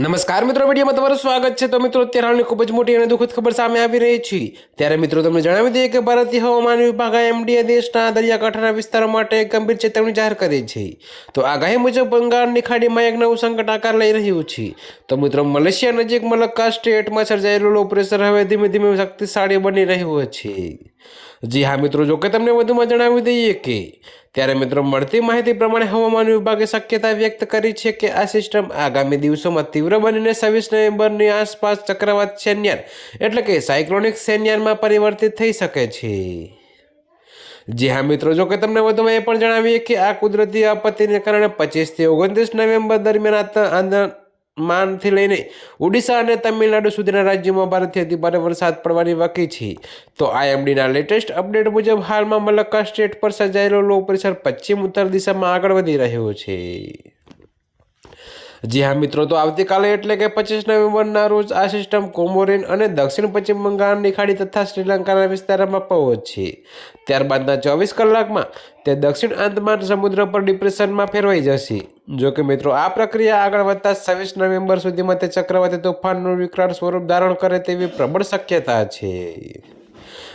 નમસ્કાર મિત્રો, વિડીયોમાં તમારું સ્વાગત છે. તો મિત્રો, અત્યારે ખૂબ જ મોટી અને દુઃખદ ખબર સામે આવી રહી છે. ત્યારે મિત્રો, તમને જણાવી દઈએ કે ભારતીય હવામાન વિભાગ એમડીએ દેશના દરિયાકાંઠાના વિસ્તારો માટે ગંભીર ચેતવણી જાહેર કરી છે. તો આગાહી મુજબ, બંગાળની ખાડીમાં એક નવું સંકટ આકાર લઈ રહ્યું છે. તો મિત્રો, મલેશિયા નજીક મલક્કા સ્ટેટમાં સર્જાયેલું લો પ્રેશર હવે ધીમે ધીમે શક્તિશાળી બની રહ્યું છે. જી હા મિત્રો, જો કે તમને વધુમાં જણાવી દઈએ કે ત્યારે મિત્રો મળતી માહિતી પ્રમાણે હવામાન વિભાગે શક્યતા વ્યક્ત કરી છે કે આ સિસ્ટમ આગામી દિવસોમાં તીવ્ર બનીને છવ્વીસ નવેમ્બરની આસપાસ ચક્રવાત સેન્યાર એટલે કે સાયક્લોનિક સેન્યારમાં પરિવર્તિત થઈ શકે છે. જી હા મિત્રો, જો કે તમને વધુમાં એ પણ જણાવીએ કે આ કુદરતી આપત્તિને કારણે પચીસથી ઓગણત્રીસ નવેમ્બર દરમિયાન આ આંદમાનથી લઈને ઓડિશા અને તમિલનાડુ સુધીના રાજ્યોમાં ભારેથી અતિ ભારે વરસાદ પડવાની વકી છે. તો આઈએમડીના લેટેસ્ટ અપડેટ મુજબ હાલમાં મલક્કા સ્ટેટ પર સર્જાયેલો લો પ્રેશર પશ્ચિમ ઉત્તર દિશામાં આગળ વધી રહ્યો છે. જી હા, મિત્રો, તો આવતીકાલે એટલે કે પચીસ નવેમ્બરના રોજ આ સિસ્ટમ કોમોરિન અને દક્ષિણ પશ્ચિમ બંગાળની ખાડી તથા શ્રીલંકાના વિસ્તારમાં પહોંચશે ત્યારબાદના ચોવીસ કલાકમાં તે દક્ષિણ આંદમાન સમુદ્ર પર ડિપ્રેશનમાં ફેરવાઈ જશે. જો કે મિત્રો, આ પ્રક્રિયા આગળ વધતા છવ્વીસ નવેમ્બર સુધીમાં તે ચક્રવાતી તોફાનનું વિકરાળ સ્વરૂપ ધારણ કરે તેવી પ્રબળ શક્યતા છે.